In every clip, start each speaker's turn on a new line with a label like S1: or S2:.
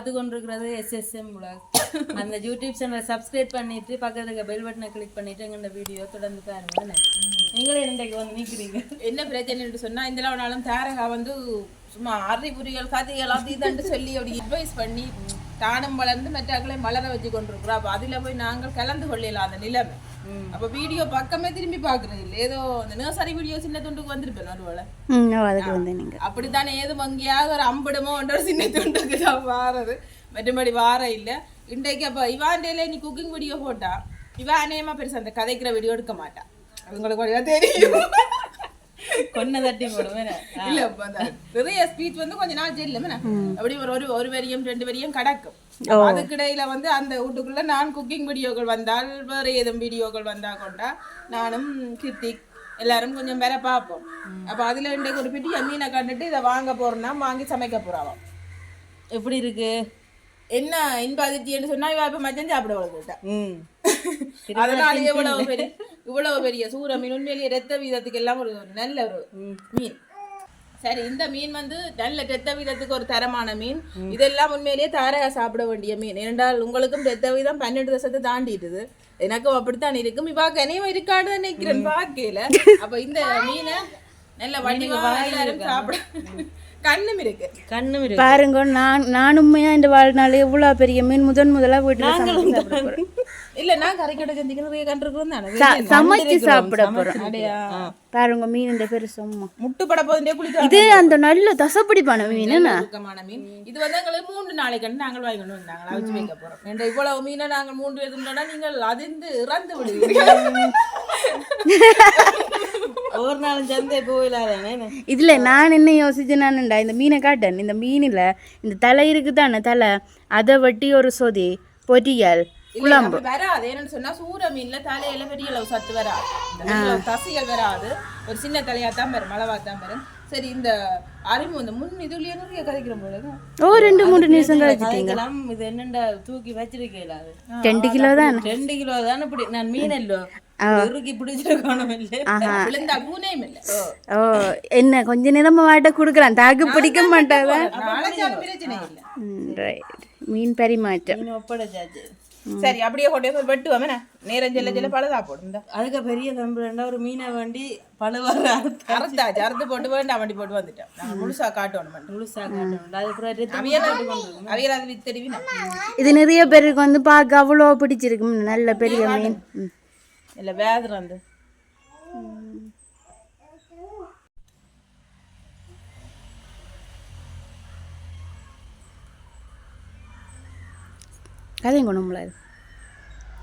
S1: பார்த்து கொண்டிருக்கிறது எஸ்எஸ்எம் உலக அந்த யூடியூப் சேனலை சப்ஸ்கிரைப் பண்ணிட்டு பக்கத்துல பெல் பட்டனை கிளிக் பண்ணிட்டு எங்களோட வீடியோ தொடர்ந்து பாருங்க. நீங்களே இன்றைக்கு வந்து நிற்கிறீங்க
S2: என்ன பிரச்சனைன்னு சொன்னால் இந்த நாளும் தாரகா வந்து சும்மா அறிகுறிகள் கதைகள் அது இதுன்னு சொல்லி அப்படி அட்வைஸ் பண்ணி தானும் வளர்ந்து மற்றாக்களை வளர வச்சு கொண்டிருக்கிறோம் அப்போ அதில் போய் நாங்கள் கலந்து கொள்ளலாம் அந்த நிலைமை. அப்ப வீடியோ பக்கமே திரும்பி பாக்குறது இல்லை. ஏதோ அந்த நர்சரி வீடியோ சின்ன துண்டுக்கு வந்திருப்பேன் ஒருவேளை
S3: அதுக்கு வந்து நீங்கள்
S2: அப்படித்தானே ஏது வங்கியாவது ஒரு அம்பிடமோ ஒரு சின்ன துண்டுக்கு தான் வாரது. மற்றபடி வார இல்ல. இன்றைக்கு அப்ப இவாண்டேல நீ குக்கிங் வீடியோ போட்டா இவா அநேகமா பெருசா அந்த கதைக்கிற வீடியோ எடுக்க மாட்டா. உங்களுக்கு தெரியும்.
S1: கொன்ன தட்டி போடுவேன்
S2: இல்ல நிறைய ஸ்பீச் வந்து கொஞ்ச நாள் ஜெயில அப்படி ஒரு ஒரு ஒரு வரியும் ரெண்டு வரியும் கிடக்கும். அதுக்கிடையில வந்து அந்த வீட்டுக்குள்ள நான் குக்கிங் வீடியோக்கள் வந்தால் வேற ஏதும் வீடியோக்கள் வந்தா கொண்டா நானும் கிருத்திக் எல்லாரும் கொஞ்சம் வேற பார்ப்போம். அப்ப அதுல இன்றைக்கு ஒரு பிட்டி மீனை கண்டுட்டு இதை வாங்க போறோம்னா வாங்கி சமைக்க போறாவாம்
S1: எப்படி இருக்கு?
S2: என்ன இன்ப அதிர்ச்சின்னு சொன்னா இவ இப்ப மச்சம் சாப்பிட வளர்ந்துட்டா
S1: ம்.
S2: அதனால இவ்வளவு பெரிய இவ்வளவு பெரிய சூர மீன் உண்மையிலேயே ரத்த வீதத்துக்கு எல்லாம் ஒரு நல்ல ஒரு மீன். சரி இந்த மீன் வந்து நல்ல ரத்த வீதத்துக்கு ஒரு தரமான மீன். இதெல்லாம் உண்மையிலேயே தாரையா சாப்பிட வேண்டிய மீன். ஏனென்றால் உங்களுக்கும் ரத்த வீதம் பன்னெண்டு வருஷத்தை தாண்டிட்டுது. எனக்கும் அப்படித்தான் இருக்கும். இப்ப கனியும் இருக்கான்னு நினைக்கிறேன் பார்க்கல அப்ப இந்த மீனை நல்ல வடிவா எல்லாரும் சாப்பிட கண்ணும் இருக்கு.
S1: கண்ணும் இருக்கு.
S3: பாருங்க நான் நான் உண்மையா இந்த வாழ்நாள் எவ்வளோ பெரிய மீன் முதன் முதலா வீட்டில்
S2: இல்ல நான் கரைக்கோட சந்திக்கு நிறைய கண்டிருக்கிறோம் தானே.
S3: சமைச்சு சாப்பிட போறோம் பாருங்க மீன் இந்த பேரு சும்மா.
S2: முட்டு பட போதுண்டே குளிக்க
S3: இது அந்த நல்ல தசப்பிடிப்பான மீன் என்ன
S2: சுத்தமான மீன். இது வந்து எங்களுக்கு மூன்று நாளைக்கு நாங்கள் வாங்கி கொண்டு வந்தாங்க. அவிச்சு வைக்க போறோம். என்ற இவ்வளவு மீனை நாங்கள் மூன்று எடுத்துட்டோம்னா நீங்கள் அதிர்ந்து இறந்து விடுவீர்கள்.
S1: ஒரு நாள் சந்தை போயிடாதானே
S3: இதுல நான் என்ன யோசிச்சேனான்டா இந்த மீனை காட்டேன். இந்த மீனில் இந்த தலை இருக்குதானே தலை அதை வெட்டி ஒரு சொதி பொரியல்
S2: அப்படி வராது. என்னன்னு சொன்னா சூர மீன்ல தலையில பெரிய அளவு சத்து வராது. தசைகள் வராது. ஒரு சின்ன தலையா தான் வரும் அளவா தான் வரும். சரி இந்த அறிவு இந்த முன் இதுலயே நிறைய கதைக்கிற போல
S3: ஓ ரெண்டு மூணு நிமிஷம் கழிச்சிட்டீங்க
S1: கதைக்கலாம் இது என்னண்டா தூக்கி அது?
S3: ரெண்டு கிலோ தானே?
S1: ரெண்டு கிலோ தானே இப்படி நான் மீன் இல்லோ.
S3: என்ன கொஞ்ச நேரமா வாட்ட கொடுக்கலாம். தாக்கு பிடிக்க ரைட் மீன் பரிமாற்றம்.
S2: சரி அப்படியே கொண்டே போய் வெட்டுவோம். என்ன? நேரம் செல்ல செல்ல பழுதா போடும். இந்த
S1: அதுக்கு பெரிய கம்பெனிண்டா ஒரு மீனை வேண்டி பழுவாக
S2: அறுத்தாச்சு. அறுத்து போட்டு வேண்டாம் வண்டி போட்டு வந்துட்டோம். நாங்க முழுசா காட்டணும்
S1: முழுசா காட்டணும். அது அப்புறம் ரத்தம்
S2: அவியல் அது வித்தறிவி
S3: இது நிறைய பேருக்கு வந்து பார்க்க அவ்வளோ பிடிச்சிருக்கு ம், நல்ல பெரிய மீன்.
S2: இல்ல வேதம் வந்து.
S3: கதையும் கொண்டு முடியாது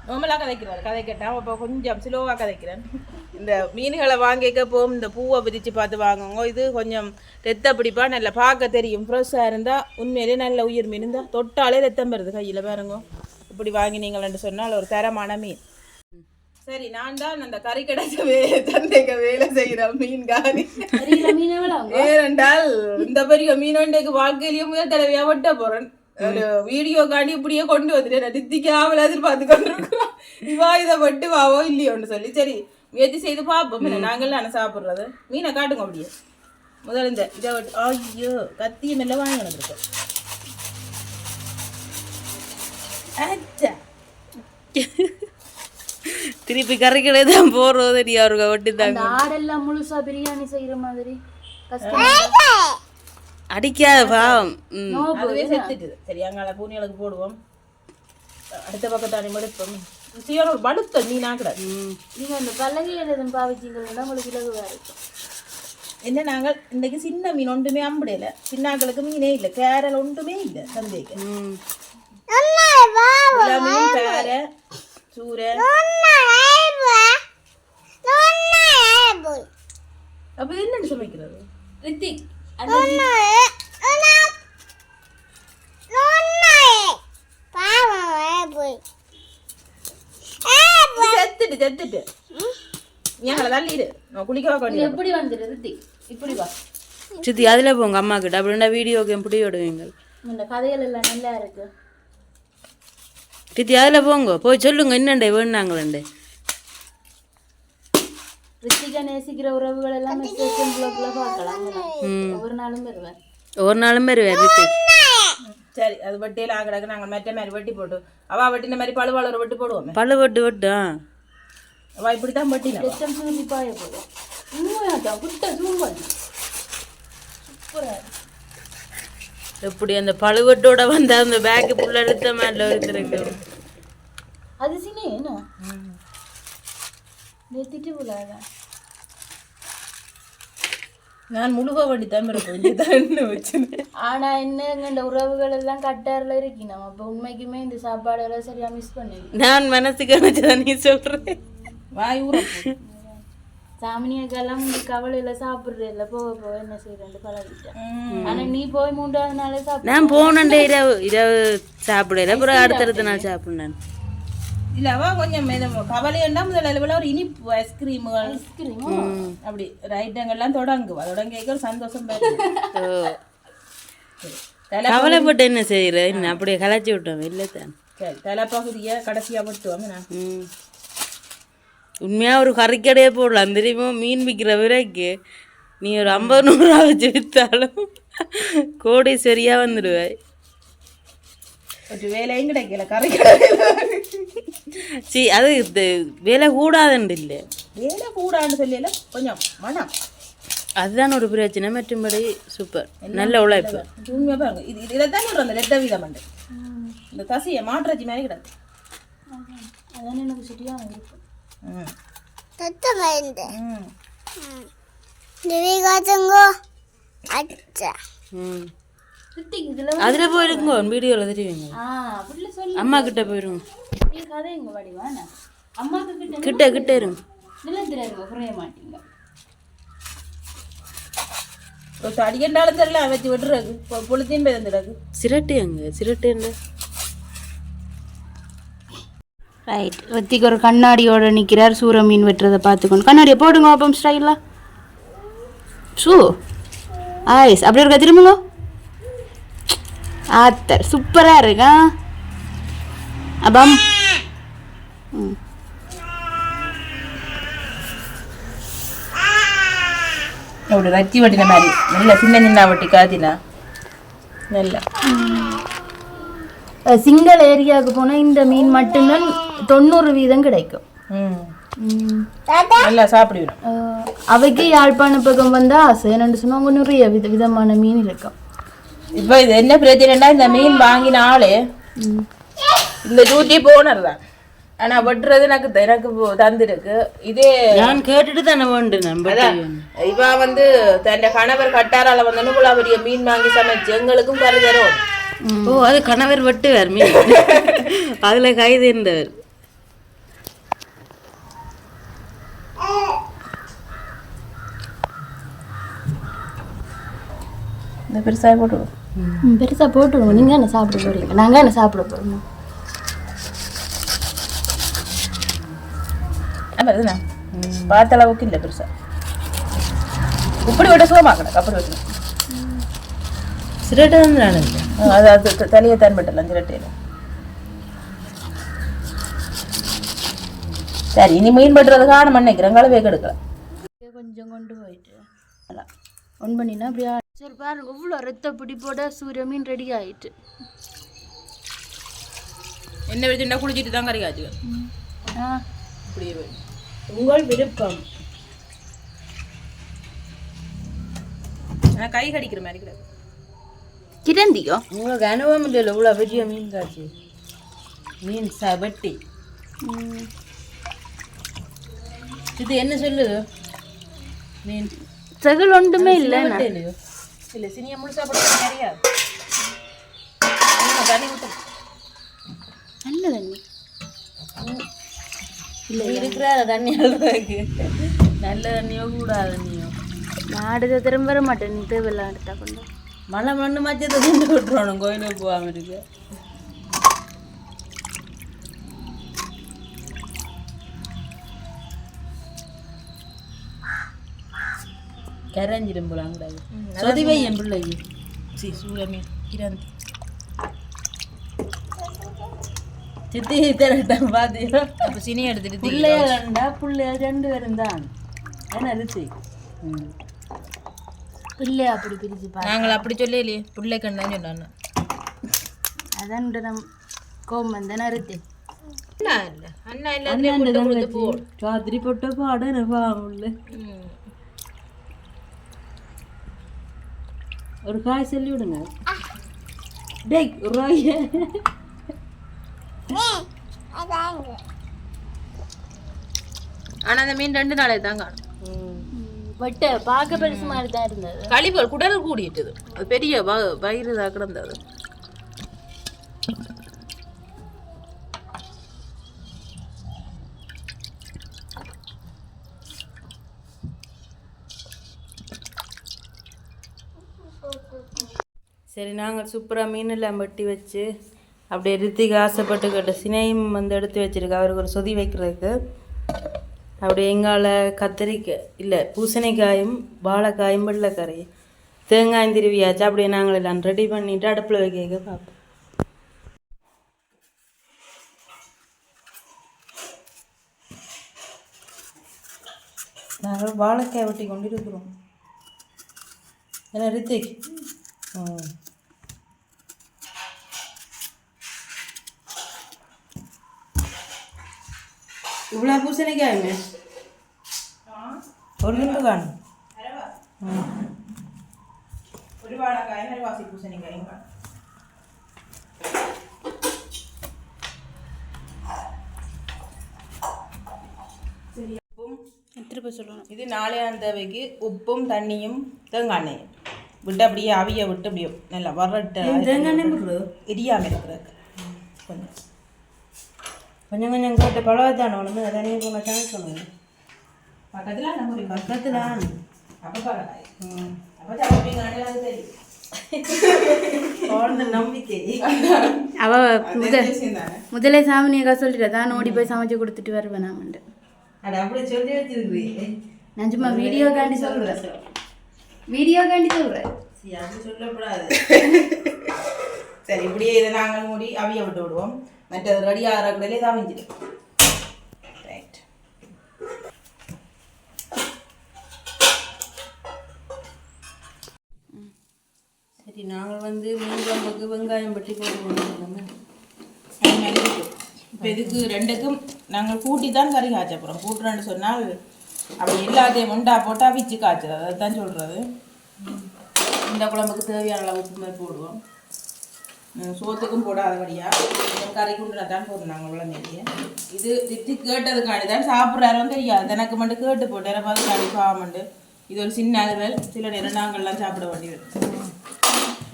S2: நோமலா கதைக்கிறார் கதை கேட்டா அப்போ கொஞ்சம் ஸ்லோவா கதைக்கிறேன். இந்த மீன்களை வாங்கிக்க போகும் இந்த பூவை பிரிச்சு பார்த்து வாங்குங்க இது கொஞ்சம் ரத்த பிடிப்பா நல்லா பார்க்க தெரியும். ஃப்ரெஷ்ஷாக இருந்தா உண்மையிலேயே நல்ல உயிர் மீன். இந்த தொட்டாலே ரத்தம் வருது கையில பாருங்க. இப்படி வாங்கினீங்களேன்னு சொன்னால் ஒரு தரமான மீன். சரி நான் தான் அந்த கறிக்கடை வே தந்தைக்கு வேலை செய்கிற மீன்காரி ஏனென்றால் இந்த பெரிய மீன் வண்டைக்கு வாழ்க்கையிலேயே முதல் தடவையா வெட்ட ஒரு வீடியோ காண்டி இப்படியே கொண்டு வந்துட்டேன். நித்திக்கு ஆவல எதிர்பார்த்து கொண்டிருக்கிறோம் இவா இதை வெட்டு வாவோ இல்லையோன்னு சொல்லி. சரி முயற்சி செய்து பார்ப்போம். என்ன நாங்கள் தானே சாப்பிட்றது? மீனை காட்டுங்க அப்படியே. முதல்ல இந்த இதை ஐயோ கத்தியும் எல்லாம் வாங்கி வந்துருக்கோம் அச்சா.
S1: திருப்பி கறிக்கடை தான் போடுறது தெரியும் அவருக்கு ஒட்டி தாங்க
S3: ஆடெல்லாம் முழுசா பிரியாணி செய்யற மாதிரி. கஷ்டம்
S1: அடிக்காத பாவம் ம்.
S2: அதுவே செத்துட்டுது சரி அங்கால பூனிகளுக்கு போடுவோம். அடுத்த பக்கத்தானே மடுப்போம் சீக்கிரம் ஒரு படுத்த நீ நாக்கூடாது
S3: நீங்க அந்த பலகையில் எதுவும் பாவிச்சிங்கன்னா உங்களுக்கு இலகுவா இருக்கும்
S2: என்ன நாங்கள்? இன்னைக்கு சின்ன மீன் ஒன்றுமே அம்பிடையில சின்னாக்களுக்கு மீனே இல்லை. கேரல் ஒன்றுமே இல்லை. சந்தைக்கு மீன் கேர சூரை. அப்ப என்னன்னு சமைக்கிறது
S1: ரித்திக்.
S2: செத்துட்டு செத்துட்டு. எங்களை தள்ளிடு. நான் குளிக்க வேண்டிய
S3: எப்படி வந்துடுது இப்படி வா.
S1: சித்தி அதில் போங்க அம்மா கிட்ட அப்படின்னா வீடியோ கேம் பிடி விடுவீங்க
S3: இந்த கதைகள் எல்லாம் நல்லா இருக்கு.
S1: சித்தி அதில் போங்க. போய் சொல்லுங்க என்னண்டே வேணாங்களே
S3: ரித்திகா நேசிக்கிற உறவுகள் எல்லாம் மெசேஜ் பார்க்கலாம்
S1: ம்
S3: ஒவ்வொரு நாளும் வருவேன்
S1: ஒரு நாளும் வருவேன் ரித்திக்
S2: சரி அது வெட்டியில ஆகிடக்கு நாங்கள் மெட்ட மாதிரி வெட்டி போட்டு அவ வெட்டின மாதிரி பழுவாள ஒரு வெட்டி போடுவோமே
S1: பல்லு வெட்டு வெட்டு
S2: அவ இப்படித்தான் வெட்டினா
S3: பாய போதும் உண்மையாதான் குட்ட பண்ணு
S1: எப்படி அந்த பழுவட்டோட வந்து அந்த பேக்கு புள்ள எடுத்த மாதிரி ஒருத்தருக்கு
S3: அது சின்ன என்ன நிறுத்திட்டு போலாதான்
S2: நான் முழுக வண்டி தான் இருப்பேன் வச்சு
S3: ஆனா என்ன எங்கண்ட உறவுகள் எல்லாம் கட்டாரில் இருக்கி நம்ம அப்போ உண்மைக்குமே இந்த சாப்பாடு எல்லாம் சரியா மிஸ் பண்ணி
S1: நான் மனசுக்கு நினைச்சதான் நீ சொல்றேன்
S2: வாய்
S3: சாமினியக்கெல்லாம் இந்த கவலையில சாப்பிடுறது இல்ல போக போக என்ன செய்யறேன் பழகிட்டேன் ஆனா நீ போய் மூன்றாவது நாளே சாப்பிடு.
S1: நான் போனேன்டே இரவு இரவு சாப்பிடல. அப்புறம் அடுத்தடுத்த நாள் சாப்பிடுனேன்
S2: இல்ல அவ கொஞ்சம் கவலையண்டா முதல் அளவில் ஒரு இனிப்பு ஐஸ்கிரீமுகள் அப்படி ரைட்டங்கள்லாம் தொடங்குவா. தொடங்க ஒரு சந்தோஷம் பாரு. தலை
S1: கவலைப்பட்டு என்ன செய்யற? என்ன அப்படியே கலைச்சி விட்டோம் இல்லை தான்.
S2: சரி தலைப்பகுதியை கடைசியா விட்டுவோம் நான்.
S1: ம். உண்மையா ஒரு கறிக்கடையே போடலாம் தெரியுமா? மீன் விற்கிற விலைக்கு. நீ ஒரு ஐம்பது நூறுரூவா வச்சு விற்றாலும் கோடி சரியா வந்துடுவாய்
S2: ஒரு வேலையும் கிடைக்கல கரை
S1: சி அது இது விலை கூடாதுன்னு இல்லை.
S2: வேலை கூடான்னு சொல்லல கொஞ்சம் மனம்.
S1: அதுதான் ஒரு பிரச்சனை மற்றும்படி சூப்பர் நல்ல உழைப்பு.
S2: உண்மையா பாருங்க. இது இது இதைத்தான் சொல்றேன் அந்த ரெட்ட வீதம் மண்டு இந்த தசையை மாற்றச்சி மாதிரி கிடக்கு.
S3: அதான் எனக்கு சரியா இருக்கு.
S2: ம். ம்.
S1: ம்.
S3: சித்திக்கு இதுல
S1: அதில் போயிருங்க வீடியோவில் தெரியுங்க
S3: ஆ அப்படில சொல்லி
S1: அம்மா கிட்ட போயிருங்க.
S3: நீ கதை எங்க வடிவான அம்மாக்கு கிட்ட
S1: கிட்ட கிட்ட இருங்க
S2: அடிக்கண்டாலும் தெரியல வச்சு விட்டுறது. பொழுத்தின் பேருந்துடாது
S1: சிரட்டு எங்க? சிரட்டு என்ன?
S3: ரைட் ரித்திக் ஒரு கண்ணாடியோட நிற்கிறார் சூர மீன் வெட்டுறதை பார்த்துக்கணும். கண்ணாடியை போடுங்க அப்பம் ஸ்டைலா. ஷூ ஆயிஸ் அப்படி இருக்கா? திரும்புங்க. ஆத்தர் சூப்பராக இருக்கா அப்பம். ம்.
S2: அப்படி ரச்சி வட்டின மாதிரி. நல்ல சின்ன சின்ன வட்டி காத்தினா நல்ல.
S3: சிங்கிள் ஏரியாவுக்கு போனால் இந்த மீன் மட்டும்தான் தொண்ணூறு வீதம் கிடைக்கும்.
S2: நல்லா சாப்பிடுவேன்
S3: அஹ், அவைக்கு யாழ்ப்பாண பக்கம் வந்தால் ஆசை என்னென்னு சொன்னாங்க நிறைய வித விதமான மீன் இருக்கும்.
S2: இப்போ இது என்ன பிரச்சனைனா இந்த மீன் வாங்கின ஆளு. இந்த யூடியூப் ஓனர் தான் ஆனா வெட்டுறது எனக்கு எனக்கு தந்திருக்கு இதே
S1: நான் கேட்டுட்டு தானே வேண்டு நம்ம
S2: இவ வந்து தன் கணவர் கட்டாரால வந்து இவ்வளோ பெரிய மீன் வாங்கி சமைச்சு எங்களுக்கும் கறி தரும்
S1: ஓ அது கணவர் வெட்டுவார் மீன் அதுல கைதுன்றவர்
S2: இந்த பெருசாக போட்டுருவோம்
S3: ம், பெருசா போட்டுடுவோம் நீங்கள் என்ன சாப்பிட போறீங்க? நாங்கள் என்ன சாப்பிட போகிறோம்
S2: வருதுண்ணா பார்த்த அளவுக்கு இல்லை பெருசா. இப்படி விட சுகமாக்கணும் அப்படி விட்டணும்
S1: சிரட்டு வந்து நான்
S2: அது அது தலையை தன்பட்டலாம் சிரட்டையில். சரி இனி மீன் பட்டுறதுக்கான நினைக்கிறேன். கலவை கெடுக்கலாம்
S3: கொஞ்சம் கொண்டு போயிட்டு. ஒன் பண்ணினா அப்படியே சரி பாருங்க இவ்வளோ ரத்த பிடிப்போட சூரிய மீன் ரெடி ஆயிட்டு.
S2: என்ன வச்சுட்டா குளிச்சுட்டு தான் கறி காய்ச்சி போய்.
S1: உங்கள் விருப்பம்.
S2: ஆனால் கை கடிக்கிற மாதிரி கிடையாது
S3: கிரந்தியோ
S1: உங்களுக்கு அனுபவம் இல்லைல்ல இவ்வளோ பெரிய மீன் காட்சி. மீன் ச வெட்டி இது என்ன சொல்லுது மீன்.
S3: செகல் ஒன்றுமே இல்லை?
S2: இல்லை சினியா முழுசா போட்டு நிறையா தண்ணி ஊற்ற
S3: நல்ல தண்ணி.
S1: நீ இருக்கிற தண்ணி அழுறதுக்கு நல்ல தண்ணியோ கூடாத தண்ணியோ.
S3: அடுத்த திரும்ப வர மாட்டேன் நீ தேவையில்லாம் எடுத்தா கொண்டு
S1: மழை மண்ணு மச்சத்தை திண்டு விட்டுறணும் கோயிலுக்கு போகாம இருக்கு. கரைஞ்சிடும் போல அங்கடாது சொதிவை என் பிள்ளைக்கு.
S2: சி சூரமீன் கிரந்தி
S1: சித்தி திரட்டம் பாத்தியா
S2: அப்போ சினியை எடுத்துட்டு
S1: பிள்ளைய ரெண்டா பிள்ளைய ரெண்டு பேரும் தான். என்ன ருச்சி.
S3: பிள்ளைய அப்படி பிரிச்சு பாரு.
S2: நாங்கள் அப்படி சொல்லலையே பிள்ளை கண்ணு தான் சொன்னாங்க.
S3: அதான் நம் கோம் வந்து நிறுத்தி
S2: அண்ணா எல்லாத்துலயும் முட்டை கொடுத்து போ.
S1: ராத்திரி போட்ட பாட பாவம்ல ஒரு காய் சொல்லி விடுங்க. டேய் ராய்
S2: ஆனா அந்த மீன் ரெண்டு நாளே தான் காணும்.
S3: பட் பார்க்க பெருசு மாதிரி தான் இருந்தது.
S2: கழிவுகள் குடல் கூடிட்டுது. அது பெரிய வயிறு தான் கிடந்தது.
S1: சரி நாங்கள் சூப்பராக மீனெல்லாம் வெட்டி வச்சு அப்படியே ரித்திக்கு ஆசைப்பட்டுக்கிட்ட சினையும் வந்து எடுத்து வச்சிருக்கா. அவருக்கு ஒரு சொதி வைக்கிறதுக்கு. அப்படியே எங்கால கத்திரிக்காய் இல்லை பூசணிக்காயும் வாழைக்காயும் வெள்ளைக்கறி தேங்காயும் திருவியாச்சு அப்படியே நாங்கள் எல்லாம் ரெடி பண்ணிவிட்டு அடுப்பில் வைக்க பார்ப்போம். நாங்கள் வாழைக்காய் வெட்டி கொண்டு இருக்கிறோம். என்ன ரித்திக் ம் இவ்வளோ பூசணிக்காயுமே ஒரு லிம்பு காணும்
S2: ഒരു വാഴക്കായ വാസി പൂസണിക്കായും കാണും
S3: திருப்ப சொல்லணும்
S2: இது நாளையான் தேவைக்கு உப்பும் தண்ணியும் தேங்காய் எண்ணெயும் விட்டு அப்படியே அவிய விட்டு அப்படியே நல்லா வரட்டு எரியாமல் இருக்கிறதுக்கு கொஞ்சம்.
S1: கொஞ்சம் கொஞ்சம் கேட்ட ஒன்று தனியாக போன சான்ஸ் சொல்லுங்க.
S2: பக்கத்தில் நம்ம
S1: பக்கத்தில்
S2: அப்போ பரவாயில்ல. அப்போ தெரியும்
S3: அவ முதலே சாமினியக்கா சொல்லிட்டு தான் ஓடி போய் சமைச்சு கொடுத்துட்டு வருவேன்
S1: வச்சிருக்கிறீ
S3: நான் சும்மா வீடியோ காண்டி சொல்கிறேன் வீடியோ காண்டி சொல்றேன்
S1: சரி சொல்லக்கூடாது
S2: சரி இப்படியே இதை நாங்கள் மூடி அவிய விட்டு விடுவோம். மற்றது ரெடி ஆகிறக்குள்ளே தான் இதை அவிஞ்சிடும் ரைட்
S1: சரி நாங்கள் வந்து மீன் குழம்புக்கு வெங்காயம் பட்டி போட்டு
S2: இப்போ இதுக்கு ரெண்டுக்கும் நாங்கள் கூட்டி தான் கறி காய்ச்ச போகிறோம் கூட்டுறோன்னு சொன்னால் அப்படி எல்லாத்தையும் உண்டா போட்டு அவிச்சு காய்ச்சது அதை தான் சொல்கிறது இந்த குழம்புக்கு தேவையான அளவு உப்பு மாதிரி போடுவோம் சோத்துக்கும் போடாதபடியா. கறி குண்டுனா தான் போடுறோம் நாங்கள் உள்ள இது திட்டி கேட்டதுக்காண்டி தான் சாப்பிட்றாரும் தெரியாது. எனக்கு மட்டும் கேட்டு போட்டு எனக்கு காடி பாவமண்டு இது ஒரு சின்ன அலுவல். சில நேரம் நாங்கள்லாம் சாப்பிட வேண்டியது.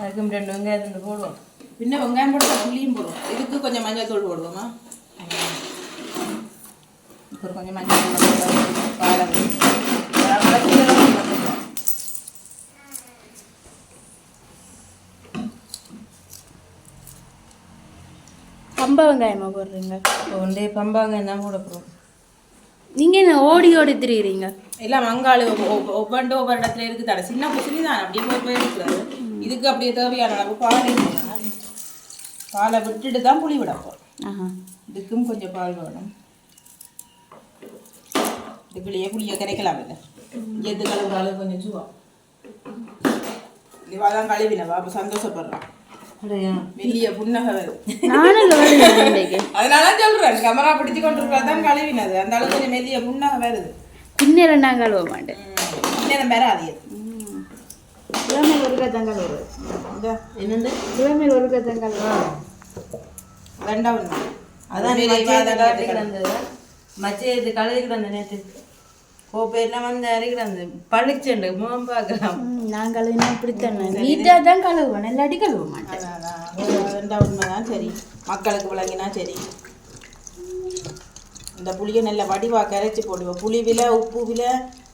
S1: அதுக்கும் ரெண்டு வெங்காயத்தை போடுவோம்.
S2: பின்ன வெங்காயம் போட்டு புளியும் போடுவோம். இதுக்கு கொஞ்சம் மஞ்சள் தூள் போடுவோமா? ஒரு கொஞ்சம் மஞ்சள் தூள்
S3: கம்ப வெங்காயமா போடுறீங்க
S1: ஒன்றே பம்பாங்காயம் தான் போட போகிறோம்
S3: நீங்கள் என்ன ஓடி ஓடி திரியுறீங்க?
S2: எல்லாம் மங்காளி ஒவ்வொன்று ஒவ்வொரு இடத்துல இருக்குது தடை. சின்ன புசிலி தான் அப்படியே போய் போய் இருக்கிறது இதுக்கு அப்படியே தேவையான அளவு பால். பாலை விட்டுட்டு தான் புளி விட போகிறோம்
S3: ஆஹா.
S2: இதுக்கும் கொஞ்சம் பால் வேணும். இதுக்குள்ளேயே புளியை கரைக்கலாம் இல்லை எது கழுவுறாலும் கொஞ்சம் சுவா இவா தான் கழுவினவா அப்போ சந்தோஷப்படுறான் வெளிய புன்னகை வருது அதனால சொல்றேன் கேமரா பிடிச்சு கொண்டு தான் கழுவினது. அந்த அளவுக்கு கொஞ்சம் புன்னகை வருது.
S3: பின்னேரம் நான் கழுவ மாட்டேன்.
S2: இன்னும் பெறாது
S3: கிழமையில் ஒரு கத்தான் கழுவுறது.
S2: இந்த
S1: என்னண்டு
S3: கிழமையில் ஒரு கழுவுறது
S2: ரெண்டாவது
S1: அதான்
S2: வேற
S1: மச்சை இது கழுவி கிடந்த நேற்று கோப்பையெல்லாம் வந்து அரை கிடந்து பழிச்சுண்டு முகம் பார்க்கலாம்.
S3: நான் கழுவினா இப்படித்தானே. நீட்டாக தான் கழுவுவேன் இல்லாட்டி கழுவ மாட்டேன்.
S2: அதான், அதான். ரெண்டாவது உண்மைதான் சரி. மக்களுக்கு விளங்கினா சரி. இந்த புளியை நல்ல வடிவா கரைச்சி போடுவோம். புளி விலை உப்பு விலை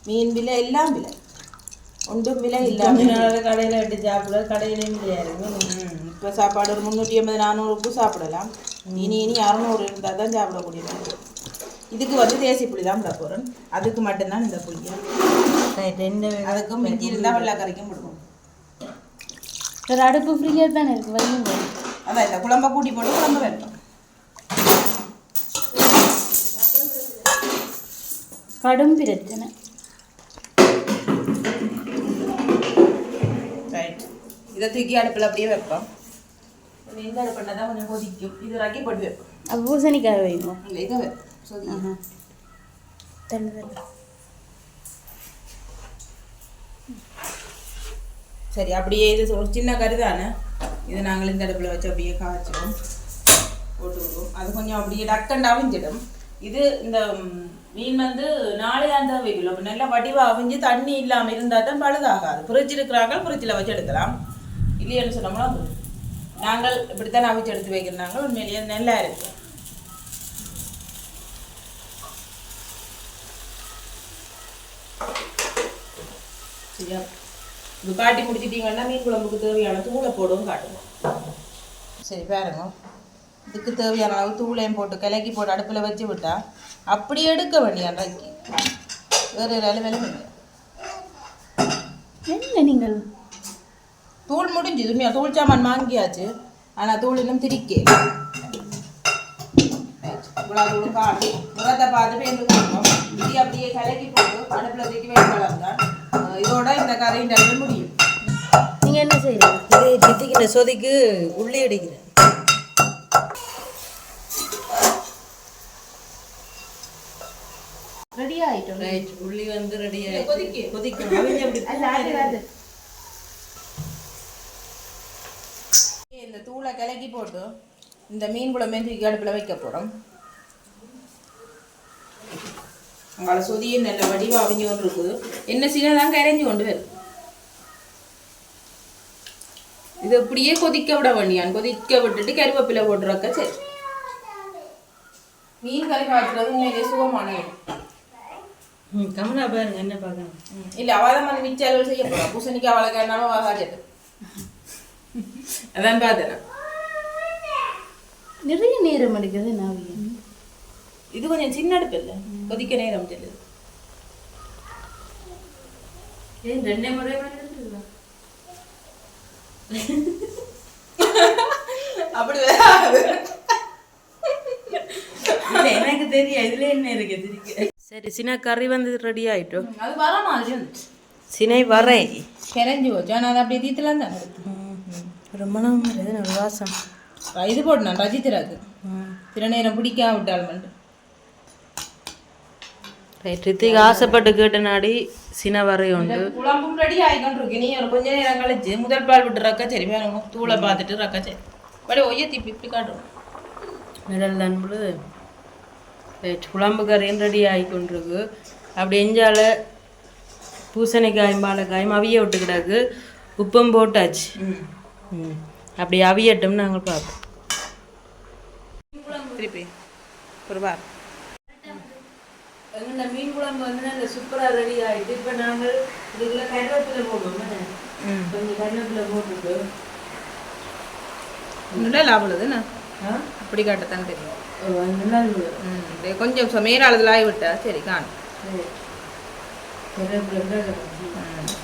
S2: மீன் விலை எல்லாம் விலை. ஒன்றும் விலை இல்லாமல்
S1: கடையில் விட்டு சாப்பிட கடையிலையும் முடியாது
S2: இப்போ சாப்பாடு ஒரு முந்நூற்றி ஐம்பது நானூறுக்கு சாப்பிடலாம். இனி இனி அறநூறு இருந்தால் தான் சாப்பிடக்கூடியது. இதுக்கு வந்து தேசி புளி தான் விட போகிறேன் அதுக்கு மட்டும்தான் இந்த புளியை அதுக்கும் மிஞ்சி இருந்தால் வெள்ளைக்கறிக்கும் விடுவோம்
S3: சார் அடுப்பு ஃப்ரீயாக தானே இருக்குது வையுங்க
S2: அதான் இந்த குழம்ப கூட்டி போட்டு குழம்பு வைப்போம்
S3: கடும் பிரச்சனை.
S2: ரைட் இதை தூக்கி அடுப்பில் அப்படியே வைப்போம். இந்த அடுப்பில் தான் கொஞ்சம் கொதிக்கும். இது ரக்கி போட்டு வைப்போம்.
S3: பூசணிக்காய் வைங்க
S2: இல்லை இதை வை. சரி அப்படியே இது ஒரு சின்ன கறி தானே இது நாங்கள் இந்த அடுப்பில் வச்சு அப்படியே காய்ச்சிடும் போட்டு விடுவோம் அது கொஞ்சம் அப்படியே டக்கண்டு அவிஞ்சிடும் இது இந்த மீன் வந்து நாளை தான் தான் வைக்கணும் அப்போ நல்லா வடிவாக அவிஞ்சு தண்ணி இல்லாமல் இருந்தால் தான் பழுதாகாது ஃப்ரிட்ஜ் இருக்கிறாங்க ஃப்ரிட்ஜில் வச்சு எடுக்கலாம் இல்லையேன்னு சொன்னோம்னா அது நாங்கள் இப்படித்தான் அவிச்சு எடுத்து வைக்கிறாங்க உண்மையிலேயே நல்லா இருக்கு சரியா இது காட்டி முடிச்சிட்டீங்கன்னா மீன் குழம்புக்கு தேவையான தூளை போடுவோம் காட்டுவோம். சரி பாருங்க. இதுக்கு தேவையான அளவு தூளையும் போட்டு கிளக்கி போட்டு அடுப்பில் வச்சு விட்டா அப்படி எடுக்க வேண்டிய அன்றைக்கு. வேறு வேலை வேலை
S3: என்ன நீங்கள்?
S2: தூள் முடிஞ்சு உண்மையா தூள் சாமான் வாங்கியாச்சு. ஆனால் தூள் இன்னும் திரிக்கே இவ்வளோ தூள் காணும் முகத்தை பார்த்து பேருந்து கொடுக்கணும் இது அப்படியே கலக்கி போட்டு அடுப்பில் தூக்கி வைக்கலாம் தான் இதோட இந்த கரையின் டைம் முடியும்.
S3: நீங்கள் என்ன செய்றீங்க?
S1: இது சித்திக்கிற சொதிக்கு உள்ளே அடிக்கிறேன்
S3: ரெடி ஆயிட்டோம்.
S1: ரைட் உள்ளி வந்து ரெடி
S2: இல்ல, கொதிக்கு.
S1: கொதிக்கும் அவிஞ்சு அப்படி
S2: இந்த தூளை கிளக்கி போட்டு இந்த மீன் குழம்பு அடுப்பில் வைக்க போகிறோம் உங்களை சொதியும் நல்ல வடிவாக அவிஞ்சு கொண்டு இருக்குது. என்ன சின்னதான் கரைஞ்சி கொண்டு வரும் இது இப்படியே கொதிக்க விட வேண்டியான். கொதிக்க விட்டுட்டு கருவேப்பிலை போட்டுறக்க சரி. மீன் கறி காய்ச்சறது உண்மையிலே சுகமான
S1: கமலா பாருங்க என்ன பார்க்கணும்?
S2: இல்ல அவதான் வந்து மிச்ச அளவு செய்ய போறா. பூசணிக்காய் வளர்க்கறனாலும் ஆகாது அதான் பார்த்தேன்.
S3: நிறைய நேரம் எடுக்குது நான்
S2: இது கொஞ்சம் சின்ன அடுப்பு இல்லை. கொதிக்க நேரம் செல்லுது.
S1: ஏன் ரெண்டே முறை மாதிரி இருக்குல்ல
S2: அப்படி வராது.
S1: எனக்கு தெரியும். இதுல என்ன இருக்கு? திரிக்க சரி சின்ன கறி வந்து ரெடி ஆயிட்டோம்
S2: அது வர மாதிரி
S1: சினை வரேன்
S2: கிளஞ்சி போச்சு. ஆனால் அது அப்படியே தீத்துலாம் தான்
S1: ரொம்ப நாள் வருது நல்ல வாசம்.
S2: இது போட்டேன் ரஜித்ராக்கு சில நேரம் விட்டால் மட்டும்.
S1: ரித்திக் ஆசைப்பட்டு கேட்ட நாடி சின வரை உண்டு.
S2: குழம்பும் ரெடி ஆகிக்கொண்டு இருக்கு நீ கொஞ்ச நேரம் கழிச்சு முதல் பால் விட்டு ரக்கா சரி வேணும் தூளை பார்த்துட்டு ரக்கா சரி. படி ஒய்ய திப்பி இப்படி காட்டுறோம்
S1: மிடல் ரைட் குழம்பு கறியும் ரெடி ஆகி கொண்டிருக்கு அப்படி எஞ்சால பூசணிக்காயும் பாலக்காயும் அவிய விட்டு கிடக்கு. உப்பும் போட்டாச்சு.
S2: ம்.
S1: அப்படி அவியட்டும் நாங்கள் பார்ப்போம்.
S2: திருப்பி ஒரு பார்.
S1: எங்களோட மீன் குழம்பு வந்து நல்ல சூப்பராக ரெடி ஆகிட்டு இப்போ நாங்கள் இதுக்குள்ள கருவேப்பிலை போடுவோம் கொஞ்சம் கருவேப்பிலை போட்டுட்டு.
S2: நல்லா லாபம் இதுண்ணா
S1: ஆ?
S2: அப்படி காட்டத்தான் தெரியும்.
S1: நல்லா இருக்குது
S2: கொஞ்சம் ச- மேலாளதுல ஆகி விட்டா சரி காணும்.
S1: சரி. கருவேப்பிலை கூட கிடக்கு.
S2: ம்.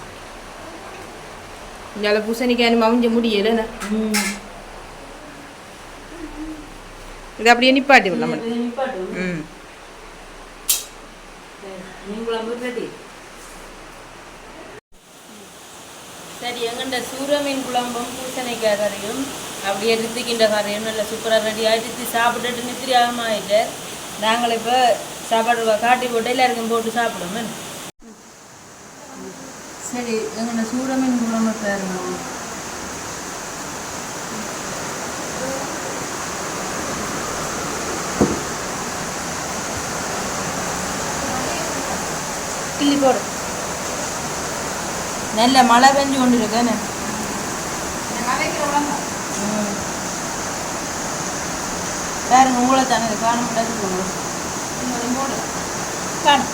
S2: இங்கே பூசணிக்காய் மவிஞ்ச முடியலண்ணா
S1: ம்.
S2: இது அப்படியே நிப்பாட்டி விடலாம். ம்.
S1: மீன் குழம்பு ரெடி சரி எங்கண்ட சூர மீன் குழம்பும் பூசணிக்காய் கறியும் அப்படியே ரித்திக்கின்ற கறியும் நல்லா சூப்பராக ரெடி ஆகிட்டு சாப்பிட்டுட்டு நித்திரி ஆகமாயிட்டு நாங்கள் இப்போ சாப்பாடு காட்டி போட்டு எல்லாருக்கும் போட்டு சாப்பிடுவோம் சரி எங்கண்ட சூர மீன் குழம்பு பாருங்க
S2: கிள்ளி போடு. நல்ல மழை பெஞ்சு கொண்டு இருக்கேன்னு பாருங்க உங்களை தானே இது காண முடியாது போடு. காணும்.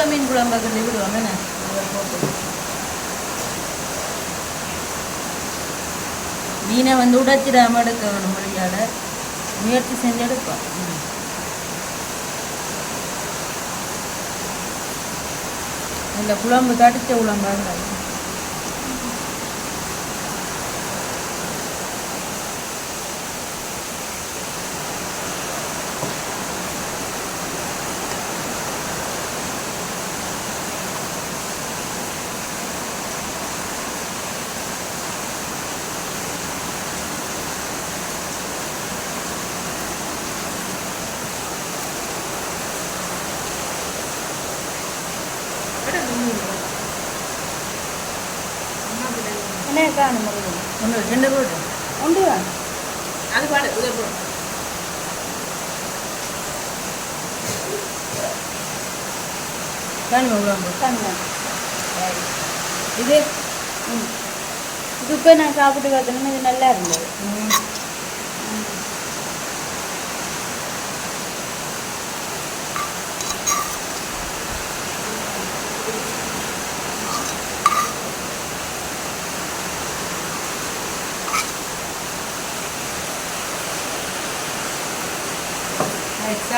S1: சூர மீன் குழம்பு கிண்டி விடுவோம் என்ன? அதை போட்டு. மீனை வந்து உடைச்சிடாம எடுக்க வேணும் மொழியால் முயற்சி செஞ்சு எடுப்போம். இந்த குழம்பு தடிச்ச குழம்பா
S2: அது பாடு இதை போடு
S1: தானே குழம்பு
S3: தாங்க
S1: இது
S3: இது இப்போ நான் சாப்பிட்டு பார்த்தோன்னா இது நல்லா இருந்தது.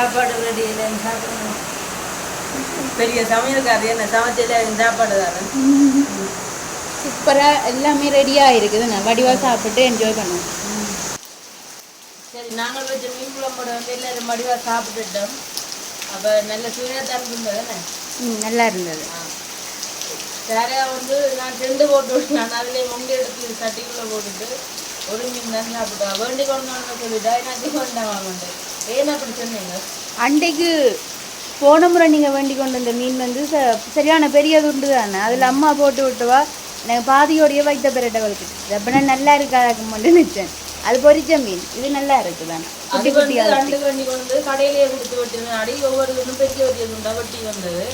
S1: சாப்பாடு ரெடி இல்லை சாப்பிடணும். பெரிய சமையல்காரி என்ன சமைச்சல சாப்பாடு தானே
S3: சூப்பராக எல்லாமே ரெடியாக இருக்குது. நான் வடிவாக சாப்பிட்டு என்ஜாய் பண்ணுவேன்.
S1: சரி நாங்கள் வச்ச மீன் குழம்போட வந்து எல்லாரும் மடிவாக சாப்பிட்டுட்டோம். அப்போ நல்ல சுவையாக தான்? இருந்ததுன்னு
S3: ம் நல்லா இருந்தது.
S1: வேறையா வந்து நான் ரெண்டு போட்டு விட்டேன் அதிலே முங்கி எடுத்து சட்டிக்குள்ளே போட்டுட்டு ஒரு மீன் தான் சாப்பிட்டேன் வேண்டி கொண்டு வந்து சொல்லிட்டா எனக்கு வேண்டாம் வாங்கண்டேன்
S3: அன்றைக்கு போன முறை நீங்கள் வேண்டி கொண்டு வந்த மீன் வந்து ச- சரியான பெரிய துண்டு தானே அதில் அம்மா போட்டு விட்டுவா. எனக்கு பாதியோடைய வைத்த பெரட்டை வளர்க்குது அப்படின்னா நல்லா இருக்காதாக்க மட்டும் நினச்சேன் அது பொரிச்ச மீன். இது நல்லா இருக்குது தானே
S1: அது வந்து ரெண்டு கொண்டு வந்து கடையிலேயே கொடுத்து வெட்டினேன் அடி ஒவ்வொரு இதுவும் பெரிய பெரிய துண்டா வட்டி வந்தது.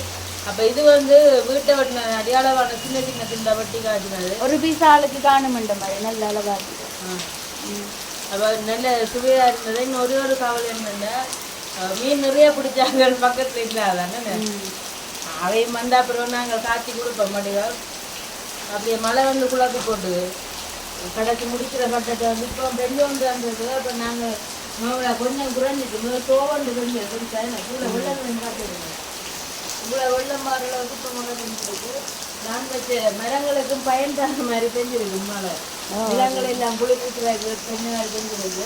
S1: அப்போ இது வந்து வீட்டை வெட்டின அடியாளவான சின்ன சின்ன துண்டா வட்டி காய்ச்சினது.
S3: ஒரு பீஸ் ஆளுக்கு காணுமென்ற மாதிரி. நல்ல அழகா இருக்குது
S1: அப்போ நல்ல சுவையாக இருந்தது. இன்னும் ஒரே ஒரு கவலை என்னென்ன மீன் நிறைய பிடிச்சாங்க. பக்கத்தில் இல்லாதானே அவையும் வந்த அப்புறம் நாங்கள் காய்ச்சி கொடுப்போம் மடிவால் அப்படியே மழை வந்து குழப்பி போட்டு கடைக்கு முடிக்கிற கட்டத்தை வந்து இப்போ பெரிய ஒன்று இருந்தது அப்போ நாங்கள் மாவுளா கொஞ்சம் குறைஞ்சிட்டு முதல்ல சோவண்டு கொஞ்சம் கொஞ்சம் இவ்வளோ வெள்ளம் காட்டுங்க இவ்வளோ வெள்ளம் மாற அளவுக்கு இப்போ மழை பெஞ்சிருக்கு. நான் வச்ச மரங்களுக்கும் பயன் தர மாதிரி பெஞ்சிருக்கு மழை. நிலங்கள் எல்லாம் குளிர்விக்கிறாங்க பெண்ணு மாதிரி பெஞ்சிருக்கு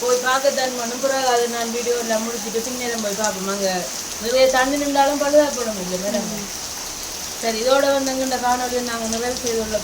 S1: போய் பார்க்கத்தான் பண்ணும் பிறகு அதை நான் வீடியோ எல்லாம் முடிச்சுட்டு பின்னேரம் போய் பார்ப்போம். அங்கே நிறைய தண்ணி நின்றாலும் பழுதாப்படும் இல்லை மேடம்? சரி இதோட வந்து இந்த காணொலியை நாங்கள் நிறைவு செய்துள்ள